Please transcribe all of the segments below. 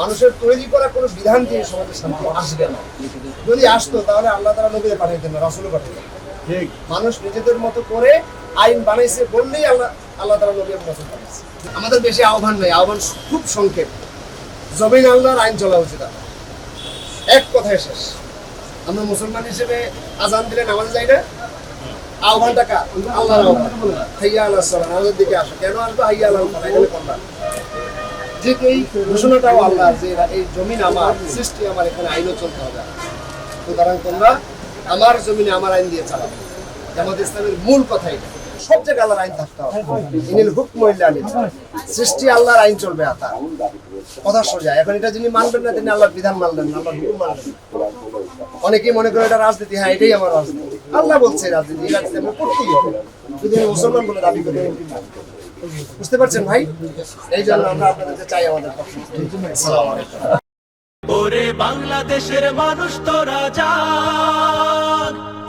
মানুষের তৈরি করা কোনো বিধান দিয়ে সমাজের শান্তি আসবে না। যদি আসতো তাহলে আল্লাহ তারা নবীদের পাঠাইতেন না রাসুলও পাঠাইতেন ঠিক। মানুষ নিজেদের মতো করে আইন বানাইছে বললেই আল্লাহ আল্লাহ তারা নবী এবং রাসুল পাঠাইছে আমাদের বেশি আহ্বান নেই আহ্বান খুব সংক্ষেপ। জমিন আল্লাহর আইন চলা উচিত এক কথায় শেষ। আমরা মুসলমান হিসেবে আজান দিলে নামাজ যাই না? আহ্বানটা কার? আল্লাহর আহ্বান। হাইয়া আল্লাহ আমাদের দিকে আসো। কেন আসব? হাইয়া আল্লাহ এখানে করলাম ঘোষণাটাও আল্লাহ যে এই জমিন আমার, সৃষ্টি আমার, এখানে আইনও চলতে হবে। সুতরাং তোমরা আমার জমিনে আমার আইন দিয়ে চালাবে জামাত ইসলামের মূল কথা এটা। আল্লাহর আইন থাকতে হবে। সৃষ্টি আল্লাহর আইন চলবে আতা। কথা সোজা। এখন এটা যিনি মানবেন না, তিনি আল্লাহর বিধান মানলেন না অনেকেই মনে করে এটা রাজনীতি। হ্যাঁ এটাই আমার রাজনীতি। আল্লাহ বলছে রাজনীতি। মুসলমান বলে দাবি করি বুঝতে পারছেন ভাই? এই জন্য আমরা আপনাদেরকে চাই আমাদের বাংলাদেশের মানুষ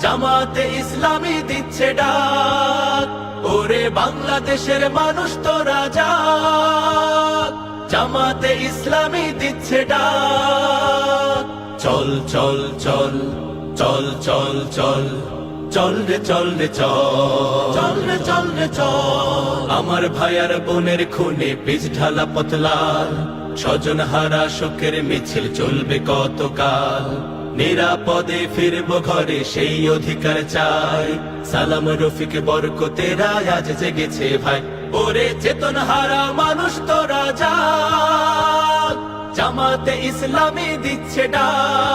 জামাতে ইসলামী দিচ্ছে ডাক। ওরে বাংলাদেশের মানুষ তোরা যাক জামাতে ইসলামী দিচ্ছে ডাক। চল চল চল চল চল চল। চল রে চল রে চল। রে চল রে চল। আমার ভাইয়ার বোনের খুনে পিছ ঢালা পতলাল স্বজন হারা শোকের মিছিল চলবে কতকাল। নিরাপদে ফিরব ঘরে সেই অধিকার চাই। সালাম রফিক বরকতেরা আজ জেগেছে ভাই। ওরে চেতন হারা মানুষ তো রাজা। জামাতে ইসলামী দিচ্ছে ডাক।